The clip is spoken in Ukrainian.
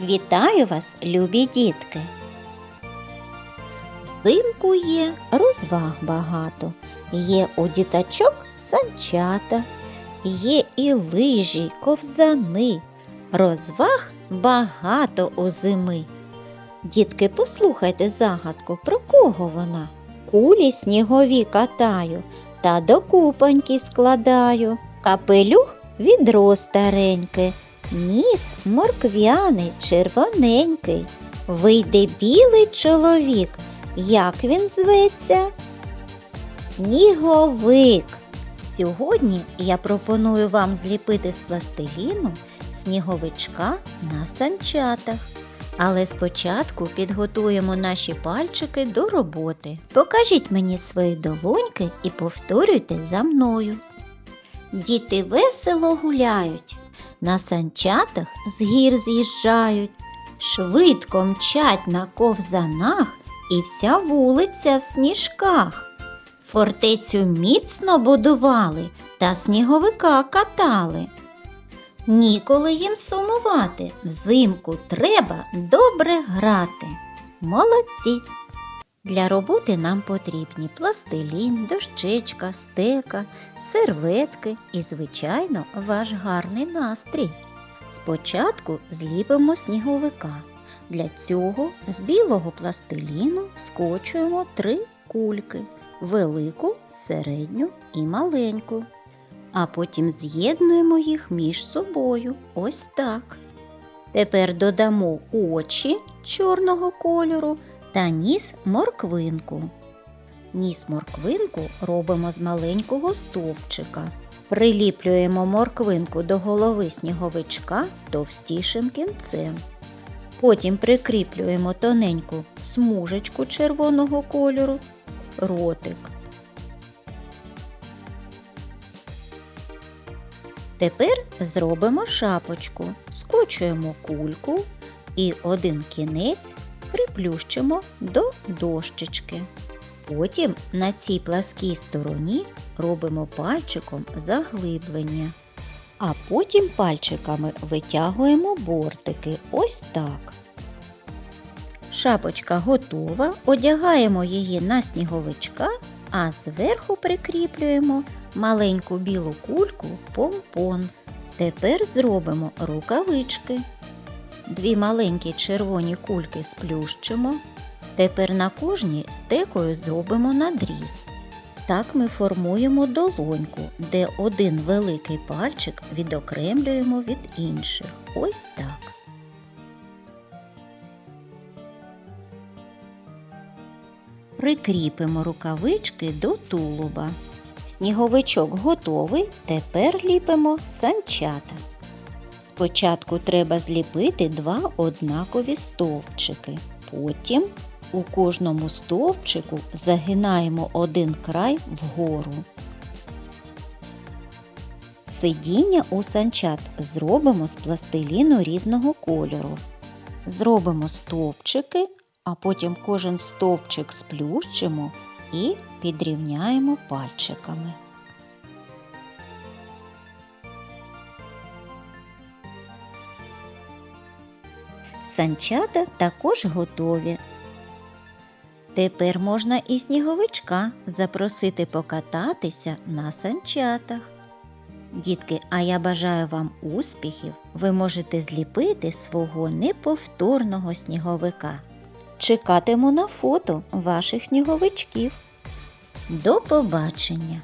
Вітаю вас, любі дітки! Взимку є розваг багато. Є у діточок санчата, є і лижі, ковзани. Розваг багато у зими. Дітки, послухайте загадку, про кого вона? Кулі снігові катаю та до купоньки складаю. Капелюх відро стареньке, ніс морквяний, червоненький. Вийде білий чоловік. Як він зветься? Сніговик. Сьогодні я пропоную вам зліпити з пластиліну сніговичка на санчатах. Але спочатку підготуємо наші пальчики до роботи. Покажіть мені свої долоньки і повторюйте за мною. Діти весело гуляють, на санчатах з гір з'їжджають, швидко мчать на ковзанах і вся вулиця в сніжках. Фортецю міцно будували та сніговика катали. Ніколи їм сумувати, взимку треба добре грати. Молодці! Для роботи нам потрібні пластилін, дощечка, стека, серветки і, звичайно, ваш гарний настрій. Спочатку зліпимо сніговика. Для цього з білого пластиліну скочуємо три кульки велику, середню і маленьку. А потім з'єднуємо їх між собою. Ось так. Тепер додамо очі чорного кольору та ніс морквинку. Ніс морквинку робимо з маленького стовпчика. Приліплюємо морквинку до голови сніговичка товстішим кінцем. Потім прикріплюємо тоненьку смужечку червоного кольору, ротик. Тепер зробимо шапочку, скочуємо кульку і один кінець приплющимо до дощечки. Потім на цій пласкій стороні робимо пальчиком заглиблення, а потім пальчиками витягуємо бортики ось так. Шапочка готова, одягаємо її на сніговичка, а зверху прикріплюємо маленьку білу кульку помпон. Тепер зробимо рукавички. Дві маленькі червоні кульки сплющимо. Тепер на кожній стекою зробимо надріз. Так ми формуємо долоньку, де один великий пальчик відокремлюємо від інших. Ось так. Прикріпимо рукавички до тулуба. Сніговичок готовий, тепер ліпимо санчата. Спочатку треба зліпити два однакові стовпчики. Потім у кожному стовпчику загинаємо один край вгору. Сидіння у санчат зробимо з пластиліну різного кольору. Зробимо стовпчики, а потім кожен стовпчик сплющимо і підрівняємо пальчиками. Санчата також готові. Тепер можна і сніговичка запросити покататися на санчатах. Дітки, а я бажаю вам успіхів. Ви можете зліпити свого неповторного сніговика. Чекатиму на фото ваших сніговичків. До побачення!